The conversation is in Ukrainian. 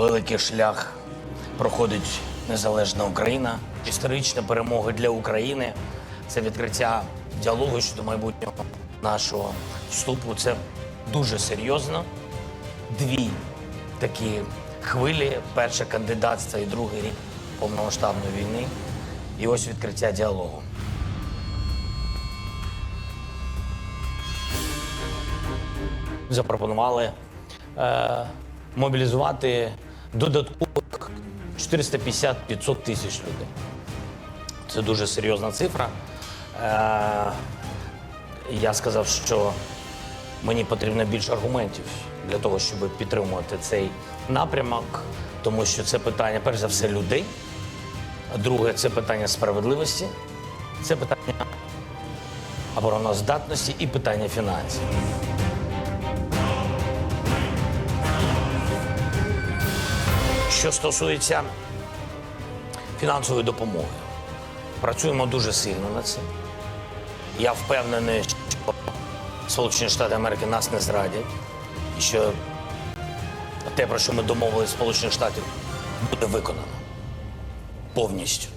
великий шлях проходить незалежна Україна. Історична перемога для України це відкриття діалогу щодо майбутнього нашого вступу. Це дуже серйозно. Дві такі хвилі: перша кандидатство і другий рік повномасштабної війни. І ось відкриття діалогу. Запропонували е, мобілізувати додаткових 450-500 тисяч людей. Це дуже серйозна цифра. Е, я сказав, що мені потрібно більше аргументів для того, щоб підтримувати цей напрямок, тому що це питання, перш за все, людей. Друге, це питання справедливості, це питання обороноздатності і питання фінансів. Що стосується фінансової допомоги, працюємо дуже сильно над цим. Я впевнений, що Сполучені Штати Америки нас не зрадять, і що те, про що ми домовилися Сполучених Штатів, буде виконано повністю.